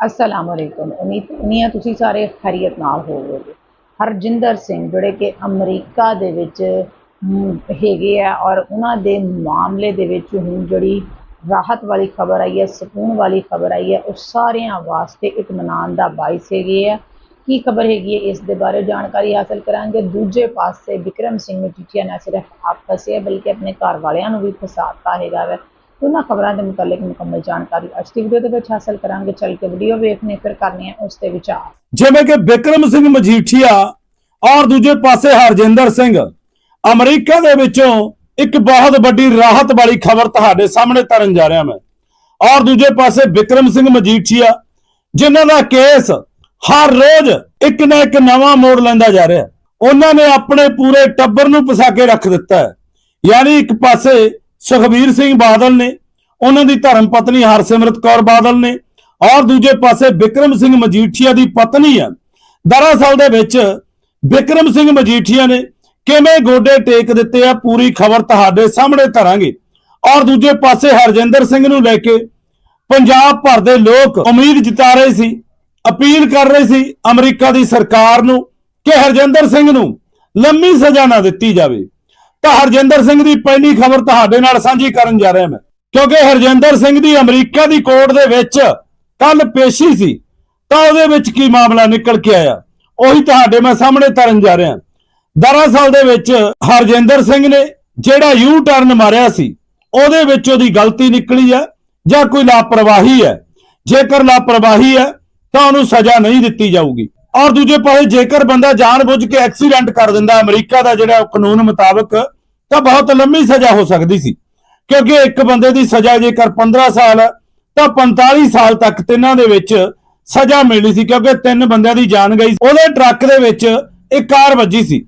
ਅਸਲਾਮ ਅਲੈਕੁਮ ਉਮੀਦ ਕਰਨੀ ਆ ਤੁਸੀਂ ਸਾਰੇ ਖੈਰੀਅਤ ਨਾਲ ਹੋਵੋਗੇ। ਹਰਜਿੰਦਰ ਸਿੰਘ, ਜਿਹੜੇ ਕਿ ਅਮਰੀਕਾ ਦੇ ਵਿੱਚ ਹੈਗੇ ਆ ਔਰ ਉਹਨਾਂ ਦੇ ਮਾਮਲੇ ਦੇ ਵਿੱਚ ਹੁਣ ਜਿਹੜੀ ਰਾਹਤ ਵਾਲੀ ਖਬਰ ਆਈ ਹੈ, ਸਕੂਨ ਵਾਲੀ ਖਬਰ ਆਈ ਹੈ, ਉਹ ਸਾਰਿਆਂ ਵਾਸਤੇ ਇਤਮਾਨਾਨ ਦਾ ਬਾਇਸ ਹੈਗੇ ਆ। ਕੀ ਖਬਰ ਹੈਗੀ ਹੈ, ਇਸ ਦੇ ਬਾਰੇ ਜਾਣਕਾਰੀ ਹਾਸਲ ਕਰਾਂਗੇ। ਦੂਜੇ ਪਾਸੇ ਵਿਕਰਮ ਸਿੰਘ ਮਜੀਠੀਆ ਨਾ ਸਿਰਫ ਆਪ ਫਸੇ ਬਲਕਿ ਆਪਣੇ ਘਰ ਵਾਲਿਆਂ ਨੂੰ ਵੀ ਫਸਾਤਾ ਹੈਗਾ ਵੈ। ਉਹਨਾਂ ਖਬਰਾਂ ਦੇ ਮੁਤਲਕ ਮੁਕੰਮਲ ਜਾਣਕਾਰੀ ਅੱਜ ਦੀ ਵੀਡੀਓ ਦੇ ਵਿੱਚ ਹਾਸਲ ਕਰਾਂਗੇ। ਚੱਲ ਕੇ ਵੀਡੀਓ ਵੇਖਨੇ, ਫਿਰ ਕਰਨੇ ਆ ਉਸ ਤੇ ਵਿਚਾਰ। ਜਿਵੇਂ ਕਿ ਬਿਕਰਮ ਸਿੰਘ ਮਜੀਠੀਆ ਔਰ ਦੂਜੇ ਪਾਸੇ ਹਰਜਿੰਦਰ ਸਿੰਘ, ਅਮਰੀਕਾ ਦੇ ਵਿੱਚੋਂ ਇੱਕ ਬਹੁਤ ਵੱਡੀ ਰਾਹਤ ਵਾਲੀ ਖਬਰ ਤੁਹਾਡੇ ਸਾਹਮਣੇ ਤਰਨ ਜਾ ਰਿਹਾ ਮੈਂ। ਔਰ ਦੂਜੇ ਪਾਸੇ ਬਿਕਰਮ ਸਿੰਘ ਮਜੀਠੀਆ, ਜਿਨ੍ਹਾਂ ਦਾ ਕੇਸ ਹਰ ਰੋਜ਼ ਇੱਕ ਨਾ ਇੱਕ ਨਵਾਂ ਮੋੜ ਲੈਂਦਾ ਜਾ ਰਿਹਾ। ਉਹਨਾਂ ਨੇ ਆਪਣੇ ਪੂਰੇ ਟੱਬਰ ਨੂੰ ਫਸਾ ਕੇ ਰੱਖ ਦਿੱਤਾ ਹੈ। ਯਾਨੀ ਇੱਕ ਪਾਸੇ ਸੁਖਬੀਰ ਸਿੰਘ ਬਾਦਲ ਨੇ, ਉਹਨਾਂ ਦੀ ਧਰਮ ਪਤਨੀ ਹਰਸਿਮਰਤ ਕੌਰ ਬਾਦਲ ਨੇ ਔਰ ਦੂਜੇ ਪਾਸੇ ਬਿਕਰਮ ਸਿੰਘ ਮਜੀਠੀਆ ਦੀ ਪਤਨੀ ਆ। ਦਰਅਸਲ ਦੇ ਵਿੱਚ ਬਿਕਰਮ ਸਿੰਘ ਮਜੀਠੀਆ ਨੇ ਕਿਵੇਂ ਗੋਡੇ ਟੇਕ ਦਿੱਤੇ ਆ ਪੂਰੀ ਖਬਰ ਤੁਹਾਡੇ ਸਾਹਮਣੇ ਧਰਾਂਗੇ। ਔਰ ਦੂਜੇ ਪਾਸੇ ਹਰਜਿੰਦਰ ਸਿੰਘ ਨੂੰ ਲੈ ਕੇ ਪੰਜਾਬ ਭਰ ਦੇ ਲੋਕ ਉਮੀਦ ਜਤਾ ਰਹੇ ਸੀ, ਅਪੀਲ ਕਰ ਰਹੇ ਸੀ ਅਮਰੀਕਾ ਦੀ ਸਰਕਾਰ ਨੂੰ ਕਿ ਹਰਜਿੰਦਰ ਸਿੰਘ ਨੂੰ ਲੰਮੀ ਸਜ਼ਾ ਨਾ ਦਿੱਤੀ ਜਾਵੇ। ਤਾਂ ਹਰਜਿੰਦਰ ਸਿੰਘ ਦੀ ਪਹਿਲੀ ਖਬਰ ਤੁਹਾਡੇ ਨਾਲ ਸਾਂਝੀ ਕਰਨ ਜਾ ਰਿਹਾ ਮੈਂ। ਕਿਉਂਕਿ ਹਰਜਿੰਦਰ ਸਿੰਘ ਦੀ ਅਮਰੀਕਾ ਦੀ ਕੋਰਟ ਦੇ ਵਿੱਚ ਕੱਲ ਪੇਸ਼ੀ ਸੀ, ਤਾਂ ਉਹਦੇ ਵਿੱਚ ਕੀ ਮਾਮਲਾ ਨਿਕਲ ਕੇ ਆਇਆ, ਉਹੀ ਤੁਹਾਡੇ ਮੈਂ ਸਾਹਮਣੇ ਤਰਨ ਜਾ ਰਿਹਾ। ਦਰਅਸਲ ਦੇ ਵਿੱਚ ਹਰਜਿੰਦਰ ਸਿੰਘ ਨੇ ਜਿਹੜਾ ਯੂ ਟਰਨ ਮਾਰਿਆ ਸੀ, ਉਹਦੇ ਵਿੱਚ ਉਹਦੀ ਗਲਤੀ ਨਿਕਲੀ ਹੈ ਜਾਂ ਕੋਈ ਲਾਪਰਵਾਹੀ ਹੈ। ਜੇਕਰ ਲਾਪਰਵਾਹੀ ਹੈ, ਤਾਂ ਉਹਨੂੰ ਸਜ਼ਾ ਨਹੀਂ ਦਿੱਤੀ ਜਾਊਗੀ। ਔਰ ਦੂਜੇ ਪਾਸੇ ਜੇਕਰ ਬੰਦਾ ਜਾਣਬੁੱਝ ਕੇ ਐਕਸੀਡੈਂਟ ਕਰ ਦਿੰਦਾ, ਅਮਰੀਕਾ ਦਾ ਜਿਹੜਾ ਕਾਨੂੰਨ ਮੁਤਾਬਕ, ਤਾਂ ਬਹੁਤ ਲੰਮੀ ਸਜ਼ਾ ਹੋ ਸਕਦੀ ਸੀ। ਕਿਉਂਕਿ ਇੱਕ ਬੰਦੇ ਦੀ ਸਜ਼ਾ ਜੇਕਰ 15 ਸਾਲ, ਤਾਂ 45 ਸਾਲ ਤੱਕ ਤਿੰਨਾਂ ਦੇ ਵਿੱਚ ਸਜ਼ਾ ਮਿਲਣੀ ਸੀ, ਕਿਉਂਕਿ ਤਿੰਨ ਬੰਦਿਆਂ ਦੀ ਜਾਨ ਗਈ ਉਹਦੇ ਟਰੱਕ ਦੇ ਵਿੱਚ ਇੱਕ ਕਾਰ ਵੱਜੀ ਸੀ।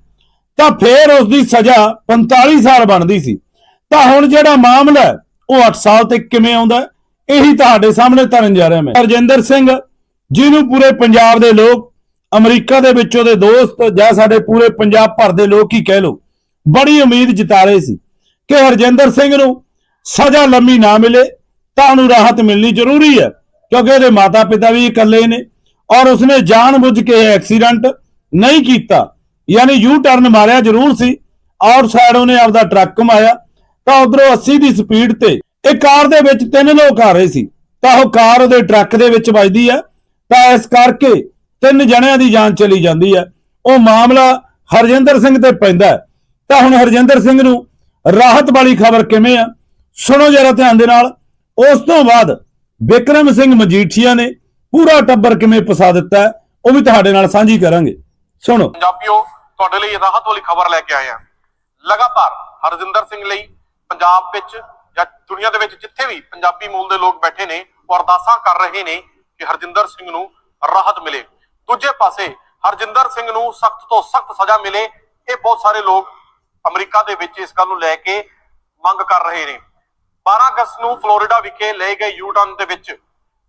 ਤਾਂ ਫੇਰ ਉਸ ਦੀ ਸਜ਼ਾ 45 ਸਾਲ ਬਣਦੀ ਸੀ। ਤਾਂ ਹੁਣ ਜਿਹੜਾ ਮਾਮਲਾ ਉਹ 8 ਸਾਲ ਤੇ ਕਿਵੇਂ ਆਉਂਦਾ ਇਹੀ ਤੁਹਾਡੇ ਸਾਹਮਣੇ ਧਰਨ ਜਾ ਰਿਹਾ ਮੈਂ। ਹਰਜਿੰਦਰ ਸਿੰਘ, ਜਿਹਨੂੰ ਪੂਰੇ ਪੰਜਾਬ ਦੇ ਲੋਕ ਅਮਰੀਕਾ ਦੇ ਵਿੱਚ ਉਹਦੇ ਦੋਸਤ ਜਾਂ ਸਾਡੇ ਪੂਰੇ ਪੰਜਾਬ ਭਰ ਦੇ ਲੋਕ ਹੀ ਕਹਿ ਲੋ ਬੜੀ ਉਮੀਦ ਜਤਾ ਰਹੇ ਸੀ ਕਿ ਹਰਜਿੰਦਰ ਸਿੰਘ ਨੂੰ ਸਜ਼ਾ ਲੰਮੀ ਨਾ ਮਿਲੇ, ਤਾਂ ਉਹਨੂੰ ਰਾਹਤ ਮਿਲਣੀ ਜ਼ਰੂਰੀ ਹੈ, ਕਿਉਂਕਿ ਉਹਦੇ ਮਾਤਾ-ਪਿਤਾ ਵੀ ਇਕੱਲੇ ਨੇ ਔਰ ਉਸਨੇ ਜਾਣਬੁੱਝ ਕੇ ਐਕਸੀਡੈਂਟ ਨਹੀਂ ਕੀਤਾ, ਯਾਨੀ ਯੂ ਟਰਨ ਮਾਰਿਆ ਜ਼ਰੂਰ ਸੀ ਆਊਟ ਸਾਈਡ ਉਹਨੇ ਆਪਦਾ ਟਰੱਕ ਘੁਮਾਇਆ, ਤਾਂ ਉਧਰੋਂ 80 ਦੀ ਸਪੀਡ ਤੇ ਇਹ ਕਾਰ ਦੇ ਵਿੱਚ ਤਿੰਨ ਲੋਕ ਆ ਰਹੇ ਸੀ, ਤਾਂ ਉਹ ਕਾਰ ਉਹਦੇ ਟਰੱਕ ਦੇ ਵਿੱਚ ਵੱਜਦੀ ਹੈ, ਤਾਂ ਇਸ ਕਰਕੇ ਤਿੰਨ ਜਣਿਆਂ ਦੀ ਜਾਨ ਚਲੀ ਜਾਂਦੀ ਹੈ। ਉਹ ਮਾਮਲਾ ਹਰਜਿੰਦਰ ਸਿੰਘ ਤੇ ਪੈਂਦਾ ਹੈ। ਤਾਂ ਹੁਣ ਹਰਜਿੰਦਰ ਸਿੰਘ ਨੂੰ ਰਾਹਤ ਵਾਲੀ ਖਬਰ ਕਿਵੇਂ ਆ? ਸੁਣੋ ਜਰਾ ਧਿਆਨ ਦੇ ਨਾਲ। ਉਸ ਤੋਂ ਬਾਅਦ ਵਿਕਰਮ ਸਿੰਘ ਮਜੀਠੀਆ ਨੇ ਪੂਰਾ ਟੱਬਰ ਕਿਵੇਂ ਫਸਾ ਦਿੱਤਾ ਹੈ, ਉਹ ਵੀ ਤੁਹਾਡੇ ਨਾਲ ਸਾਂਝੀ ਕਰਾਂਗੇ। ਸੁਣੋ। ਪੰਜਾਬੀਓ ਤੁਹਾਡੇ ਲਈ ਰਾਹਤ ਵਾਲੀ ਖਬਰ ਲੈ ਕੇ ਆਏ ਹਾਂ। ਲਗਾਤਾਰ ਹਰਜਿੰਦਰ ਸਿੰਘ ਲਈ ਪੰਜਾਬ ਵਿੱਚ ਜਾਂ ਦੁਨੀਆ ਦੇ ਵਿੱਚ ਜਿੱਥੇ ਵੀ ਪੰਜਾਬੀ ਮੂਲ ਦੇ ਲੋਕ ਬੈਠੇ ਨੇ ਉਹ ਅਰਦਾਸਾਂ ਕਰ ਰਹੇ ਨੇ ਕਿ ਹਰਜਿੰਦਰ ਸਿੰਘ ਨੂੰ ਰਾਹਤ ਮਿਲੇ। ਦੂਜੇ ਪਾਸੇ ਹਰਜਿੰਦਰ ਸਿੰਘ ਨੂੰ ਸਖਤ ਤੋਂ ਸਖਤ ਸਜ਼ਾ ਮਿਲੇ। ਇਹ ਬਹੁਤ ਸਾਰੇ ਲੋਕ ਅਮਰੀਕਾ ਦੇ ਵਿੱਚ ਇਸ ਗੱਲ ਨੂੰ ਲੈ ਕੇ ਮੰਗ ਕਰ ਰਹੇ ਨੇ। 12 ਅਗਸਤ ਨੂੰ ਫਲੋਰੀਡਾ ਵਿਖੇ ਲਏ ਗਏ ਯੂ ਟਰਨ ਦੇ ਵਿੱਚ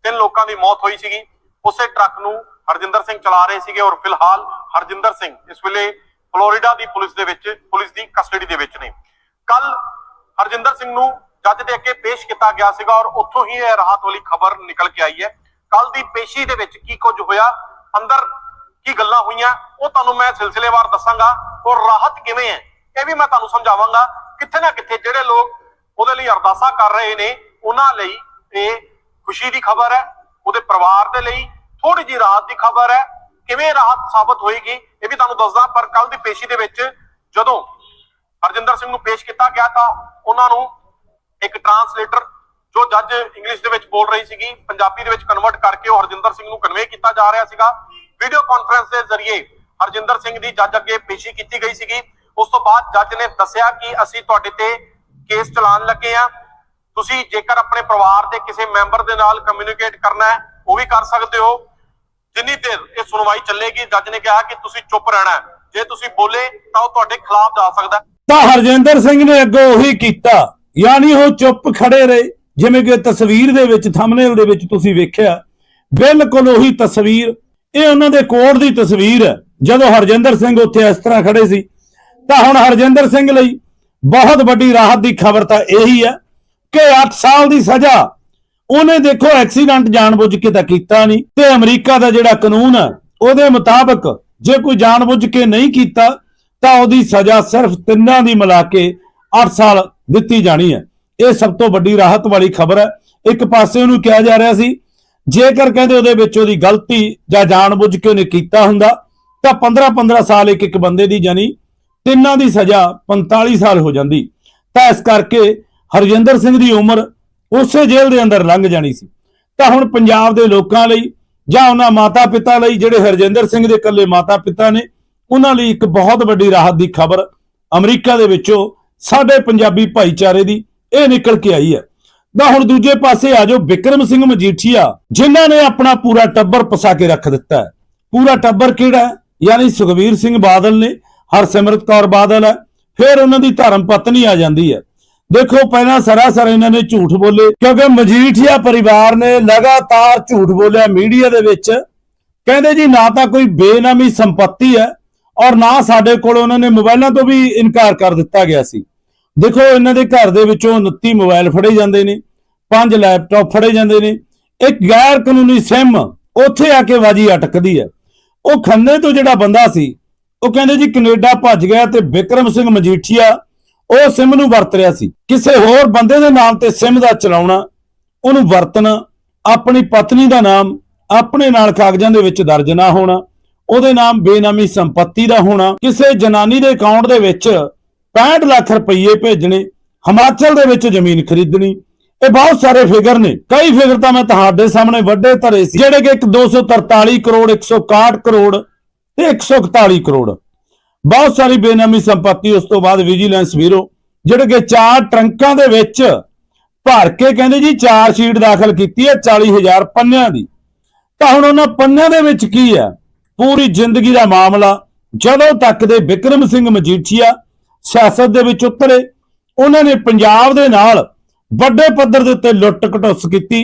ਤਿੰਨ ਲੋਕਾਂ ਦੀ ਮੌਤ ਹੋਈ ਸੀਗੀ। ਉਸੇ ਟਰੱਕ ਨੂੰ ਹਰਜਿੰਦਰ ਸਿੰਘ ਚਲਾ ਰਹੇ ਸੀਗੇ ਔਰ ਫਿਲਹਾਲ ਹਰਜਿੰਦਰ ਸਿੰਘ ਇਸ ਵੇਲੇ ਫਲੋਰੀਡਾ ਦੀ ਪੁਲਿਸ ਦੇ ਵਿੱਚ, ਪੁਲਿਸ ਦੀ ਕਸਟਡੀ ਦੇ ਵਿੱਚ ਨੇ। ਕੱਲ ਹਰਜਿੰਦਰ ਸਿੰਘ ਨੂੰ ਜੱਜ ਦੇ ਅੱਗੇ ਪੇਸ਼ ਕੀਤਾ ਗਿਆ ਸੀਗਾ ਔਰ ਉੱਥੋਂ ਹੀ ਇਹ ਰਾਹਤ ਵਾਲੀ ਖਬਰ ਨਿਕਲ ਕੇ ਆਈ ਹੈ। ਕੱਲ ਦੀ ਪੇਸ਼ੀ ਦੇ ਵਿੱਚ ਕੀ ਕੁਝ ਹੋਇਆ ਅੰਦਰ ਕੀ ਗੱਲਾਂ ਹੋਈਆਂ, ਉਹ ਤੁਹਾਨੂੰ ਮੈਂ ਸਿਲਸਿਲੇਵਾਰ ਦੱਸਾਂਗਾ ਔਰ ਰਾਹਤ ਕਿਵੇਂ ਹੈ, ਇਹ ਵੀ ਮੈਂ ਤੁਹਾਨੂੰ ਸਮਝਾਵਾਂਗਾ ਕਿੱਥੇ ਨਾ ਕਿੱਥੇ ਜਿਹੜੇ ਲੋਕ ਉਹਦੇ ਲਈ ਅਰਦਾਸਾਂ ਕਰ ਰਹੇ ਨੇ, ਉਹਨਾਂ ਲਈ ਇਹ ਖੁਸ਼ੀ ਦੀ ਖਬਰ ਹੈ, ਉਹਦੇ ਪਰਿਵਾਰ ਦੇ ਲਈ ਥੋੜੀ ਜੀ ਰਾਹਤ ਦੀ ਖਬਰ ਹੈ, ਕਿਵੇਂ ਰਾਹਤ ਸਾਬਤ ਹੋਏਗੀ, ਇਹ ਵੀ ਤੁਹਾਨੂੰ ਦੱਸਦਾ, ਪਰ ਕੱਲ ਦੀ ਪੇਸ਼ੀ ਦੇ ਵਿੱਚ ਜਦੋਂ ਹਰਜਿੰਦਰ ਸਿੰਘ ਨੂੰ ਪੇਸ਼ ਕੀਤਾ ਗਿਆ ਤਾਂ ਉਹਨਾਂ ਨੂੰ ਇੱਕ ਟਰਾਂਸਲੇਟਰ ਜੋ ਜੱਜ ਇੰਗਲਿਸ਼ ਦੇ ਵਿੱਚ ਬੋਲ ਰਹੀ ਸੀਗੀ, ਪੰਜਾਬੀ ਦੇ ਵਿੱਚ ਕਨਵਰਟ ਕਰਕੇ ਉਹ ਹਰਜਿੰਦਰ ਸਿੰਘ ਨੂੰ ਕਨਵੇ ਕੀਤਾ ਜਾ ਰਿਹਾ ਸੀਗਾ। ਵੀਡੀਓ ਕਾਨਫਰੰਸ ਦੇ ਜ਼ਰੀਏ ਹਰਜਿੰਦਰ ਸਿੰਘ ਦੀ ਜੱਜ ਅੱਗੇ ਪੇਸ਼ੀ ਕੀਤੀ ਗਈ ਸੀਗੀ। ਉਸ ਤੋਂ ਬਾਅਦ ਜੱਜ ਨੇ ਦੱਸਿਆ ਕਿ ਅਸੀਂ ਤੁਹਾਡੇ ਤੇ ਕੇਸ ਚਲਾਉਣ ਲੱਗੇ ਆ ਤੁਸੀਂ ਜੇਕਰ ਆਪਣੇ ਪਰਿਵਾਰ ਦੇ ਕਿਸੇ ਮੈਂਬਰ ਦੇ ਨਾਲ ਕਮਿਊਨੀਕੇਟ ਕਰਨਾ ਹੈ, ਉਹ ਵੀ ਕਰ ਸਕਦੇ ਹੋ। ਜਿੰਨੀ ਦੇਰ ਇਹ ਸੁਣਵਾਈ ਚੱਲੇਗੀ, ਜੱਜ ਨੇ ਕਿਹਾ ਕਿ ਤੁਸੀਂ ਚੁੱਪ ਰਹਿਣਾ ਜੇ ਤੁਸੀਂ ਬੋਲੇ, ਤਾਂ ਉਹ ਤੁਹਾਡੇ ਖਿਲਾਫ ਜਾ ਸਕਦਾ ਤਾਂ ਹਰਜਿੰਦਰ ਸਿੰਘ ਨੇ ਅੱਗੋਂ ਉਹੀ ਕੀਤਾ। ਯਾਨੀ ਉਹ ਚੁੱਪ ਖੜੇ ਰਹੇ। ਜਿਵੇਂ ਕਿ ਤਸਵੀਰ ਦੇ ਵਿੱਚ ਥੰਬਨੇਲ ਦੇ ਵਿੱਚ ਤੁਸੀਂ ਵੇਖਿਆ, ਬਿਲਕੁਲ ਉਹੀ ਤਸਵੀਰ। ਇਹ ਉਹਨਾਂ ਦੇ ਕੋਰਟ ਦੀ ਤਸਵੀਰ ਹੈ। ਜਦੋਂ ਹਰਜਿੰਦਰ ਸਿੰਘ ਉੱਥੇ ਇਸ ਤਰ੍ਹਾਂ ਖੜੇ ਸੀ, ਤਾਂ ਹੁਣ ਹਰਜਿੰਦਰ ਸਿੰਘ ਲਈ ਬਹੁਤ ਵੱਡੀ ਰਾਹਤ ਦੀ ਖਬਰ ਤਾਂ ਇਹੀ ਹੈ ਕਿ 8 ਸਾਲ ਦੀ ਸਜ਼ਾ ਉਹਨੇ ਦੇਖੋ ਐਕਸੀਡੈਂਟ ਜਾਣਬੁੱਝ ਕੇ ਤਾਂ ਕੀਤਾ ਨਹੀਂ। ਤੇ ਅਮਰੀਕਾ ਦਾ ਜਿਹੜਾ ਕਾਨੂੰਨ ਹੈ, ਉਹਦੇ ਮੁਤਾਬਕ ਜੇ ਕੋਈ ਜਾਣਬੁੱਝ ਕੇ ਨਹੀਂ ਕੀਤਾ, ਤਾਂ ਉਹਦੀ ਸਜ਼ਾ ਸਿਰਫ ਤਿੰਨਾਂ ਦੀ ਮਿਲਾ ਕੇ 8 ਸਾਲ ਦਿੱਤੀ ਜਾਣੀ ਹੈ। ਇਹ ਸਭ ਤੋਂ ਵੱਡੀ ਰਾਹਤ ਵਾਲੀ ਖਬਰ ਹੈ। ਇੱਕ ਪਾਸੇ ਉਹਨੂੰ ਕਿਹਾ ਜਾ ਰਿਹਾ ਸੀ, ਜੇਕਰ ਕਹਿੰਦੇ ਉਹਦੇ ਵਿੱਚ ਉਹਦੀ ਗਲਤੀ ਜਾਂ ਜਾਣਬੁੱਝ ਕੇ ਉਹਨੇ ਕੀਤਾ ਹੁੰਦਾ, ਤਾਂ 15-15 ਸਾਲ ਇੱਕ ਇੱਕ ਬੰਦੇ ਦੀ ਜਾਨੀ ਤਿੰਨਾਂ ਦੀ ਸਜ਼ਾ 45 ਸਾਲ ਹੋ ਜਾਂਦੀ। ਤਾਂ ਇਸ ਕਰਕੇ ਹਰਜਿੰਦਰ ਸਿੰਘ ਦੀ ਉਮਰ ਉਸੇ ਜੇਲ੍ਹ ਦੇ ਅੰਦਰ ਲੰਘ ਜਾਣੀ ਸੀ। ਤਾਂ ਹੁਣ ਪੰਜਾਬ ਦੇ ਲੋਕਾਂ ਲਈ ਜਾਂ ਉਹਨਾਂ ਮਾਤਾ ਪਿਤਾ ਲਈ ਜਿਹੜੇ ਹਰਜਿੰਦਰ ਸਿੰਘ ਦੇ ਇਕੱਲੇ ਮਾਤਾ ਪਿਤਾ ਨੇ, ਉਹਨਾਂ ਲਈ ਇੱਕ ਬਹੁਤ ਵੱਡੀ ਰਾਹਤ ਦੀ ਖਬਰ ਅਮਰੀਕਾ ਦੇ ਵਿੱਚੋਂ ਸਾਡੇ ਪੰਜਾਬੀ ਭਾਈਚਾਰੇ ਦੀ ਇਹ ਨਿਕਲ ਕੇ ਆਈ ਹੈ। ਤਾਂ ਹੁਣ ਦੂਜੇ ਪਾਸੇ ਆ ਜਾਓ ਵਿਕਰਮ ਸਿੰਘ ਮਜੀਠੀਆ, ਜਿਨ੍ਹਾਂ ਨੇ ਆਪਣਾ ਪੂਰਾ ਟੱਬਰ ਪਸਾ ਕੇ ਰੱਖ ਦਿੱਤਾ ਹੈ। ਪੂਰਾ ਟੱਬਰ ਕਿਹੜਾ ਹੈ? ਯਾਨੀ ਸੁਖਵੀਰ ਸਿੰਘ ਬਾਦਲ ਨੇ, ਹਰਸਿਮਰਤ ਕੌਰ ਬਾਦਲ ਹੈ, ਫਿਰ ਉਹਨਾਂ ਦੀ ਧਰਮ ਪਤਨੀ ਆ ਜਾਂਦੀ ਹੈ। ਦੇਖੋ, ਪਹਿਲਾਂ ਸਰਾਸਰ ਇਹਨਾਂ ਨੇ ਝੂਠ ਬੋਲੇ, ਕਿਉਂਕਿ ਮਜੀਠੀਆ ਪਰਿਵਾਰ ਨੇ ਲਗਾਤਾਰ ਝੂਠ ਬੋਲਿਆ ਮੀਡੀਆ ਦੇ ਵਿੱਚ। ਕਹਿੰਦੇ ਜੀ, ਨਾ ਤਾਂ ਕੋਈ ਬੇਨਾਮੀ ਸੰਪਤੀ ਹੈ, ਔਰ ਨਾ ਸਾਡੇ ਕੋਲ ਉਹਨਾਂ ਨੇ ਮੋਬਾਈਲਾਂ ਤੋਂ ਵੀ ਇਨਕਾਰ ਕਰ ਦਿੱਤਾ ਗਿਆ ਸੀ। ਦੇਖੋ, ਇਹਨਾਂ ਦੇ ਘਰ ਦੇ ਵਿੱਚੋਂ 29 ਮੋਬਾਈਲ ਫੜੇ ਜਾਂਦੇ ਨੇ, ਪੰਜ ਲੈਪਟਾਪ ਫੜੇ ਜਾਂਦੇ ਨੇ, ਇੱਕ ਗੈਰ ਕਾਨੂੰਨੀ ਸਿਮ ਉੱਥੇ ਆ ਕੇ ਵਾਜੀ ਅਟਕਦੀ ਹੈ। ਉਹ ਖੰਨੇ ਤੋਂ ਜਿਹੜਾ ਬੰਦਾ ਸੀ, ਉਹ ਕਹਿੰਦੇ ਜੀ ਕੈਨੇਡਾ ਭੱਜ ਗਿਆ ਤੇ ਵਿਕਰਮ ਸਿੰਘ ਮਜੀਠੀਆ, ਉਹ ਸਿਮ ਨੂੰ ਵਰਤ ਰਿਹਾ ਸੀ। ਕਿਸੇ ਹੋਰ ਬੰਦੇ ਦੇ ਨਾਮ ਤੇ ਸਿਮ ਦਾ ਚਲਾਉਣਾ, ਉਹਨੂੰ ਵਰਤਣਾ, ਆਪਣੀ ਪਤਨੀ ਦਾ ਨਾਮ, ਆਪਣੇ ਨਾਲ ਕਾਗਜ਼ਾਂ ਦੇ ਵਿੱਚ ਦਰਜ ਨਾ ਹੋਣਾ, ਉਹਦੇ ਨਾਮ ਬੇਨਾਮੀ ਸੰਪਤੀ ਦਾ ਹੋਣਾ, ਕਿਸੇ ਜਨਾਨੀ ਦੇ ਅਕਾਊਂਟ ਦੇ ਵਿੱਚ 65 ਲੱਖ ਰੁਪਏ ਭੇਜਣੇ, ਹਿਮਾਚਲ ਦੇ ਵਿੱਚ ਜ਼ਮੀਨ ਖਰੀਦਣੀ। ਇਹ ਬਹੁਤ ਸਾਰੇ ਫਿਗਰ ਨੇ। ਕਈ ਫਿਗਰ ਤਾਂ ਮੈਂ ਤੁਹਾਡੇ ਸਾਹਮਣੇ ਵੱਡੇ ਧਰੇ ਸੀ, ਜਿਹੜੇ ਕਿ ਇੱਕ 243 ਕਰੋੜ 161 ਕਰੋੜ ਤੇ 141 ਕਰੋੜ। ਬਹੁਤ ਸਾਰੀ ਬੇਨਾਮੀ ਸੰਪਤੀ ਉਸ ਤੋਂ ਬਾਅਦ ਵਿਜੀਲੈਂਸ ਵੀਰੋ ਜਿਹੜੇ ਕਿ ਚਾਰ ਟਰੰਕਾਂ ਦੇ ਵਿੱਚ ਭਰ ਕੇ ਕਹਿੰਦੇ ਜੀ ਚਾਰ ਸ਼ੀਟ ਦਾਖਲ ਕੀਤੀ ਹੈ 40000 ਪੰਨਿਆਂ ਦੀ। ਤਾਂ ਹੁਣ ਉਹਨਾਂ ਪੰਨਿਆਂ ਦੇ ਵਿੱਚ ਕੀ ਹੈ? ਪੂਰੀ ਜ਼ਿੰਦਗੀ ਦਾ ਮਾਮਲਾ, ਜਦੋਂ ਤੱਕ ਦੇ ਵਿਕਰਮ ਸਿੰਘ ਮਜੀਠੀਆ ਸਿਆਸਤ ਦੇ ਵਿੱਚ ਉਤਰੇ, ਉਹਨਾਂ ਨੇ ਪੰਜਾਬ ਦੇ ਨਾਲ ਵੱਡੇ ਪੱਧਰ ਦੇ ਉੱਤੇ ਲੁੱਟ ਘਟੁੱਸ ਕੀਤੀ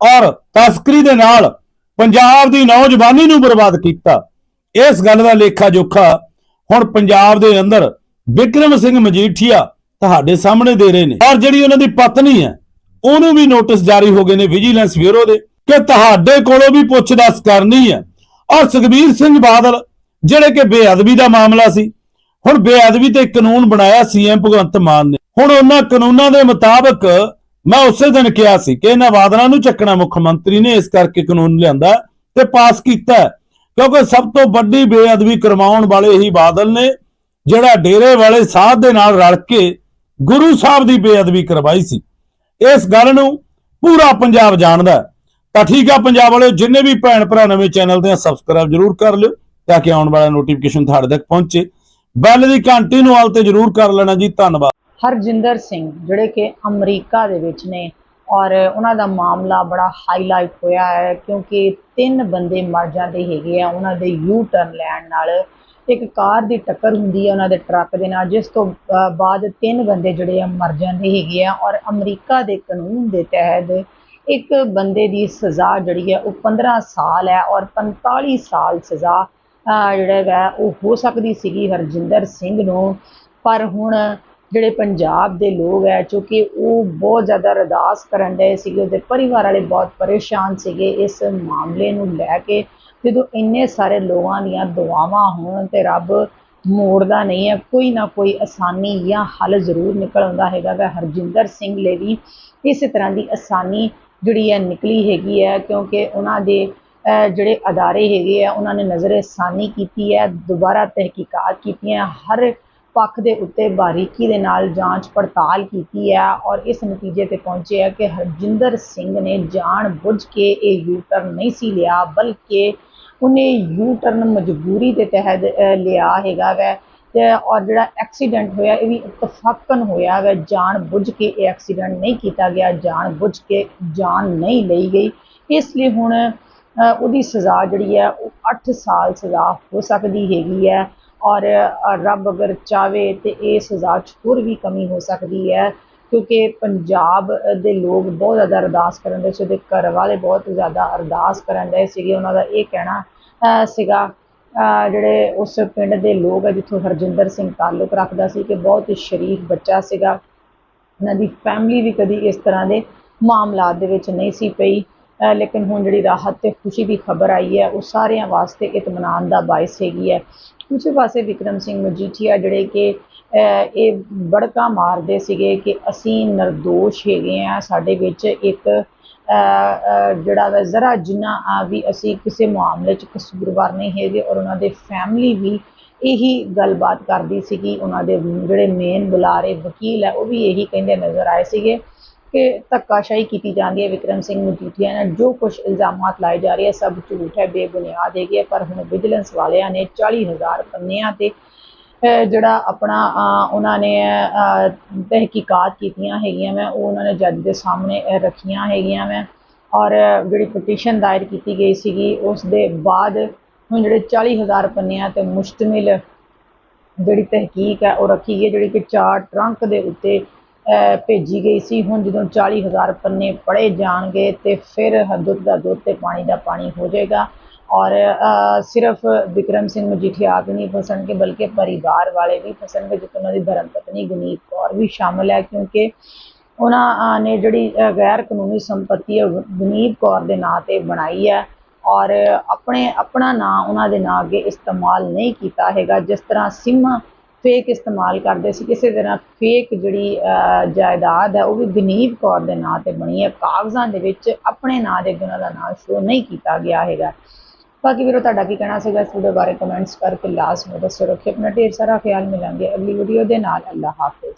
ਔਰ ਤਸਕਰੀ ਦੇ ਨਾਲ ਪੰਜਾਬ ਦੀ ਨੌਜਵਾਨੀ ਨੂੰ ਬਰਬਾਦ ਕੀਤਾ। ਇਸ ਗੱਲ ਦਾ ਲੇਖਾ ਜੋਖਾ ਹੁਣ ਪੰਜਾਬ ਦੇ ਅੰਦਰ ਵਿਕਰਮ ਸਿੰਘ ਮਜੀਠੀਆ ਤੁਹਾਡੇ ਸਾਹਮਣੇ ਦੇ ਰਹੇ ਨੇ। ਔਰ ਜਿਹੜੀ ਉਹਨਾਂ ਦੀ ਪਤਨੀ ਹੈ, ਉਹਨੂੰ ਵੀ ਨੋਟਿਸ ਜਾਰੀ ਹੋ ਗਏ ਨੇ ਵਿਜੀਲੈਂਸ ਬਿਊਰੋ ਦੇ ਕਿ ਤੁਹਾਡੇ ਕੋਲੋਂ ਵੀ ਪੁੱਛਦਾਸ ਕਰਨੀ ਹੈ। ਔਰ ਸੁਖਬੀਰ ਸਿੰਘ ਬਾਦਲ, ਜਿਹੜੇ ਕਿ ਬੇਅਦਬੀ ਦਾ ਮਾਮਲਾ ਸੀ ਹੁਣ ਬੇਅਦਬੀ ਤੇ ਕਾਨੂੰਨ ਬਣਾਇਆ ਸੀਐਮ ਭਗਵੰਤ ਮਾਨ ਨੇ। ਹੁਣ ਉਹਨਾਂ ਕਾਨੂੰਨਾਂ ਦੇ ਮੁਤਾਬਕ ਮੈਂ ਉਸੇ ਦਿਨ ਕਿਹਾ ਸੀ ਕਿ ਇਹਨਾਂ ਵਾਦਨਾਂ ਨੂੰ ਚੱਕਣਾ ਮੁੱਖ ਮੰਤਰੀ ਨੇ, ਇਸ ਕਰਕੇ ਕਾਨੂੰਨ ਲਿਆਂਦਾ ਤੇ ਪਾਸ ਕੀਤਾ ਕਿਉਂਕਿ ਸਭ ਤੋਂ ਵੱਡੀ ਬੇਅਦਬੀ ਕਰਵਾਉਣ ਵਾਲੇ ਹੀ ਬਾਦਲ ਨੇ, ਜਿਹੜਾ ਡੇਰੇ ਵਾਲੇ ਸਾਧ ਦੇ ਨਾਲ ਰਲ ਕੇ ਗੁਰੂ ਸਾਹਿਬ ਦੀ ਬੇਅਦਬੀ ਕਰਵਾਈ ਸੀ। ਇਸ ਗੱਲ ਨੂੰ ਪੂਰਾ ਪੰਜਾਬ ਜਾਣਦਾ ਤਾਂ ਠੀਕ ਆ ਪੰਜਾਬ ਵਾਲਿਓ, ਜਿੰਨੇ ਵੀ ਭੈਣ ਭਰਾ ਨਵੇਂ ਚੈਨਲ ਤੇ ਸਬਸਕ੍ਰਾਈਬ ਜਰੂਰ ਕਰ ਲਿਓ, ਤਾਂ ਕਿ ਆਉਣ ਵਾਲਾ ਨੋਟੀਫਿਕੇਸ਼ਨ ਤੁਹਾਡੇ ਤੱਕ ਪਹੁੰਚੇ। ਬੈਲ ਦੀ ਘੰਟੀ ਨੂੰ ਆਲ ਤੇ ਜਰੂਰ ਕਰ ਲੈਣਾ ਜੀ, ਧੰਨਵਾਦ। ਹਰਜਿੰਦਰ ਸਿੰਘ, ਜਿਹੜੇ ਕਿ ਅਮਰੀਕਾ ਦੇ ਵਿੱਚ ਨੇ, ਔਰ ਉਹਨਾਂ ਦਾ ਮਾਮਲਾ ਬੜਾ ਹਾਈਲਾਈਟ ਹੋਇਆ ਹੈ, ਕਿਉਂਕਿ ਤਿੰਨ ਬੰਦੇ ਮਰ ਜਾਂਦੇ ਹੈਗੇ ਆ, ਉਹਨਾਂ ਦੇ ਯੂ ਟਰਨ ਲੈਣ ਨਾਲ। ਇੱਕ ਕਾਰ ਦੀ ਟੱਕਰ ਹੁੰਦੀ ਹੈ ਉਹਨਾਂ ਦੇ ਟਰੱਕ ਦੇ ਨਾਲ, ਜਿਸ ਤੋਂ ਬਾਅਦ ਤਿੰਨ ਬੰਦੇ ਜਿਹੜੇ ਆ ਮਰ ਜਾਂਦੇ ਹੈਗੇ ਆ, ਔਰ ਅਮਰੀਕਾ ਦੇ ਕਾਨੂੰਨ ਦੇ ਤਹਿਤ ਇੱਕ ਬੰਦੇ ਦੀ ਸਜ਼ਾ ਜਿਹੜੀ ਹੈ ਉਹ 15 ਸਾਲ ਹੈ, ਔਰ 45 ਸਾਲ ਸਜ਼ਾ ਜਿਹੜਾ ਹੈਗਾ, ਉਹ ਹੋ ਸਕਦੀ ਸੀਗੀ ਹਰਜਿੰਦਰ ਸਿੰਘ ਨੂੰ। ਪਰ ਹੁਣ ਜਿਹੜੇ ਪੰਜਾਬ ਦੇ ਲੋਕ ਹੈ, ਕਿਉਂਕਿ ਉਹ ਬਹੁਤ ਜ਼ਿਆਦਾ ਅਰਦਾਸ ਕਰਨ ਡਏ ਸੀਗੇ, ਉਹਦੇ ਪਰਿਵਾਰ ਵਾਲੇ ਬਹੁਤ ਪਰੇਸ਼ਾਨ ਸੀਗੇ ਇਸ ਮਾਮਲੇ ਨੂੰ ਲੈ ਕੇ। ਜਦੋਂ ਇੰਨੇ ਸਾਰੇ ਲੋਕਾਂ ਦੀਆਂ ਦੁਆਵਾਂ ਹੋਣ ਤੇ ਰੱਬ ਮੋੜਦਾ ਨਹੀਂ ਹੈ, ਕੋਈ ਨਾ ਕੋਈ ਆਸਾਨੀ ਜਾਂ ਹੱਲ ਜ਼ਰੂਰ ਨਿਕਲ ਆਉਂਦਾ ਹੈਗਾ ਵਾ ਹਰਜਿੰਦਰ ਸਿੰਘ ਲਈ ਵੀ ਇਸੇ ਤਰ੍ਹਾਂ ਦੀ ਆਸਾਨੀ ਜਿਹੜੀ ਹੈ ਨਿਕਲੀ ਹੈਗੀ ਹੈ, ਕਿਉਂਕਿ ਉਹਨਾਂ ਦੇ ਜਿਹੜੇ ਅਦਾਰੇ ਹੈਗੇ ਆ, ਉਹਨਾਂ ਨੇ ਨਜ਼ਰ ਸਾਨੀ ਕੀਤੀ ਹੈ, ਦੁਬਾਰਾ ਤਹਿਕੀਕਾਤ ਕੀਤੀਆਂ ਹਰ ਪੱਖ ਦੇ ਉੱਤੇ ਬਾਰੀਕੀ ਦੇ ਨਾਲ ਜਾਂਚ ਪੜਤਾਲ ਕੀਤੀ ਹੈ ਔਰ ਇਸ ਨਤੀਜੇ ਤੇ ਪਹੁੰਚੇ ਹੈ ਕਿ ਹਰਜਿੰਦਰ ਸਿੰਘ ਨੇ ਜਾਣ ਬੁੱਝ ਕੇ ਇਹ ਯੂ ਟਰਨ ਨਹੀਂ ਸੀ ਲਿਆ, ਬਲਕਿ ਉਹਨੇ ਯੂ ਟਰਨ ਮਜਬੂਰੀ ਦੇ ਤਹਿਤ ਲਿਆ ਹੈਗਾ ਵੈ। ਔਰ ਜਿਹੜਾ ਐਕਸੀਡੈਂਟ ਹੋਇਆ, ਇਹ ਵੀ ਇਤਫਾਕਨ ਹੋਇਆ ਵੈ। ਜਾਣ ਬੁੱਝ ਕੇ ਇਹ ਐਕਸੀਡੈਂਟ ਨਹੀਂ ਕੀਤਾ ਗਿਆ, ਜਾਣ ਬੁੱਝ ਕੇ ਜਾਨ ਨਹੀਂ ਲਈ ਗਈ। ਇਸ ਲਈ ਹੁਣ ਉਹਦੀ ਸਜ਼ਾ ਜਿਹੜੀ ਹੈ ਉਹ 8 ਸਾਲ ਸਜ਼ਾ ਹੋ ਸਕਦੀ ਹੈਗੀ ਹੈ ਔਰ ਰੱਬ ਅਗਰ ਚਾਵੇ ਤੇ ਇਹ ਸਜ਼ਾ 'ਚ ਹੋਰ ਵੀ ਕਮੀ ਹੋ ਸਕਦੀ ਹੈ, ਕਿਉਂਕਿ ਪੰਜਾਬ ਦੇ ਲੋਕ ਬਹੁਤ ਜ਼ਿਆਦਾ ਅਰਦਾਸ ਕਰਨ ਦੇ ਸੀ ਉਹਦੇ ਘਰ ਵਾਲੇ ਬਹੁਤ ਜ਼ਿਆਦਾ ਅਰਦਾਸ ਕਰਨ ਦੇ ਸੀਗੇ, ਉਹਨਾਂ ਦਾ ਇਹ ਕਹਿਣਾ ਸੀਗਾ ਜਿਹੜੇ ਉਸ ਪਿੰਡ ਦੇ ਲੋਕ ਹੈ ਜਿੱਥੋਂ ਹਰਜਿੰਦਰ ਸਿੰਘ ਤਾਲੁਕ ਰੱਖਦਾ ਸੀ ਕਿ ਬਹੁਤ ਹੀ ਸ਼ਰੀਫ ਬੱਚਾ ਸੀਗਾ, ਉਹਨਾਂ ਦੀ ਫੈਮਿਲੀ ਵੀ ਕਦੀ ਇਸ ਤਰ੍ਹਾਂ ਦੇ ਮਾਮਲਾਤ ਦੇ ਵਿੱਚ ਨਹੀਂ ਸੀ ਪਈ। ਲੇਕਿਨ ਹੁਣ ਜਿਹੜੀ ਰਾਹਤ ਤੇ ਖੁਸ਼ੀ ਦੀ ਖਬਰ ਆਈ ਹੈ, ਉਹ ਸਾਰਿਆਂ ਵਾਸਤੇ ਇਤਮਾਨਾਨ ਦਾ ਬਾਇਸ ਹੈਗੀ ਹੈ। ਦੂਜੇ ਪਾਸੇ ਵਿਕਰਮ ਸਿੰਘ ਮਜੀਠੀਆ ਜਿਹੜੇ ਕਿ ਇਹ ਬੜਕਾ ਮਾਰਦੇ ਸੀਗੇ ਕਿ ਅਸੀਂ ਨਿਰਦੋਸ਼ ਹੈਗੇ ਆ ਸਾਡੇ ਵਿੱਚ ਇੱਕ ਜਿਹੜਾ ਵਾ ਜ਼ਰਾ ਜਿੰਨਾ ਆ ਵੀ ਅਸੀਂ ਕਿਸੇ ਮਾਮਲੇ 'ਚ ਕਸੂਰਵਾਰ ਨਹੀਂ ਹੈਗੇ ਔਰ ਉਹਨਾਂ ਦੇ ਫੈਮਿਲੀ ਵੀ ਇਹੀ ਗੱਲਬਾਤ ਕਰਦੀ ਸੀਗੀ, ਉਹਨਾਂ ਦੇ ਜਿਹੜੇ ਮੇਨ ਬੁਲਾਰੇ ਵਕੀਲ ਹੈ, ਉਹ ਵੀ ਇਹੀ ਕਹਿੰਦੇ ਨਜ਼ਰ ਆਏ ਸੀਗੇ। ਕਿ ਧੱਕਾਸ਼ਾਹੀ ਕੀਤੀ ਜਾਂਦੀ ਹੈ ਵਿਕਰਮ ਸਿੰਘ ਮਜੀਠੀਆ ਨਾਲ। ਜੋ ਕੁਝ ਇਲਜ਼ਾਮਾਤ ਲਾਏ ਜਾ ਰਹੇ ਹੈ ਸਭ ਝੂਠ ਹੈ ਬੇਬੁਨਿਆਦ ਹੈਗੀ ਹੈ ਪਰ ਹੁਣ ਵਿਜੀਲੈਂਸ ਵਾਲਿਆਂ ਨੇ 40000 ਪੰਨਿਆਂ ਤੇ ਜਿਹੜਾ ਆਪਣਾ ਉਹਨਾਂ ਨੇ ਅਹ, ਤਹਿਕੀਕਾਤ ਕੀਤੀਆਂ ਹੈਗੀਆਂ ਮੈਂ ਉਹ ਉਹਨਾਂ ਨੇ ਜੱਜ ਦੇ ਸਾਹਮਣੇ ਰੱਖੀਆਂ ਹੈਗੀਆਂ ਮੈਂ ਔਰ ਜਿਹੜੀ ਪਟੀਸ਼ਨ ਦਾਇਰ ਕੀਤੀ ਗਈ ਸੀਗੀ ਉਸ ਦੇ ਬਾਅਦ ਹੁਣ ਜਿਹੜੇ 40000 ਪੰਨਿਆਂ ਤੇ ਮੁਸ਼ਤਮਿਲ ਜਿਹੜੀ ਤਹਿਕੀਕ ਹੈ ਉਹ ਰੱਖੀ ਗਈ ਹੈ, ਜਿਹੜੀ ਕਿ ਚਾਰ ਟਰੰਕ ਦੇ ਉੱਤੇ ਭੇਜੀ ਗਈ ਸੀ। ਹੁਣ ਜਦੋਂ 40000 ਪੰਨੇ ਪੜ੍ਹੇ ਜਾਣਗੇ ਤੇ ਫਿਰ ਦੁੱਧ ਦਾ ਦੁੱਧ ਤੇ ਪਾਣੀ ਦਾ ਪਾਣੀ ਹੋ ਜਾਏਗਾ। ਔਰ ਸਿਰਫ ਵਿਕਰਮ ਸਿੰਘ ਮਜੀਠੀਆ ਆਪ ਨਹੀਂ ਫਸਣਗੇ, ਬਲਕਿ ਪਰਿਵਾਰ ਵਾਲੇ ਵੀ ਫਸਣਗੇ, ਜਿੱਥੇ ਉਹਨਾਂ ਦੀ ਧਰਮ ਪਤਨੀ ਗੁਨੀਤ ਕੌਰ ਵੀ ਸ਼ਾਮਲ ਹੈ। ਕਿਉਂਕਿ ਉਹਨਾਂ ਨੇ ਜਿਹੜੀ ਗੈਰ ਕਾਨੂੰਨੀ ਸੰਪਤੀ ਹੈ ਗਨੀਤ ਕੌਰ ਦੇ ਨਾਂ ਤੇ ਬਣਾਈ ਹੈ। ਔਰ, ਆਪਣੇ, ਆਪਣਾ ਨਾਂ ਉਹਨਾਂ ਦੇ ਨਾਂ ਅੱਗੇ ਇਸਤੇਮਾਲ ਨਹੀਂ ਕੀਤਾ ਹੈਗਾ। ਜਿਸ ਤਰ੍ਹਾਂ ਸਿਮ ਫੇਕ ਇਸਤੇਮਾਲ ਕਰਦੇ ਸੀ, ਕਿਸੇ ਤਰ੍ਹਾਂ ਫੇਕ ਜਿਹੜੀ ਜਾਇਦਾਦ ਹੈ, ਉਹ ਵੀ ਗਨੀਵ ਕੌਰ ਦੇ ਨਾਂ ਤੇ ਬਣੀ ਹੈ। ਕਾਗਜ਼ਾਂ ਦੇ ਵਿੱਚ ਆਪਣੇ ਨਾਂ ਦੇ ਅੱਗੇ ਉਹਨਾਂ ਦਾ ਨਾਂ ਸ਼ੋ ਨਹੀਂ ਕੀਤਾ ਗਿਆ ਹੈਗਾ। ਬਾਕੀ ਵੀਰੋ, ਤੁਹਾਡਾ ਕੀ ਕਹਿਣਾ ਸੀਗਾ? ਇਸ ਵੀਡੀਓ ਬਾਰੇ ਕਮੈਂਟਸ ਕਰਕੇ ਲਾਜ਼ਮੀ ਦੱਸੋ ਰੱਖਿਓ। ਆਪਣਾ ਢੇਰ ਸਾਰਾ ਖਿਆਲ ਮਿਲਾਂਗੇ ਅਗਲੀ ਵੀਡੀਓ ਦੇ ਨਾਲ। ਅੱਲਾ ਹਾਫਿਜ਼।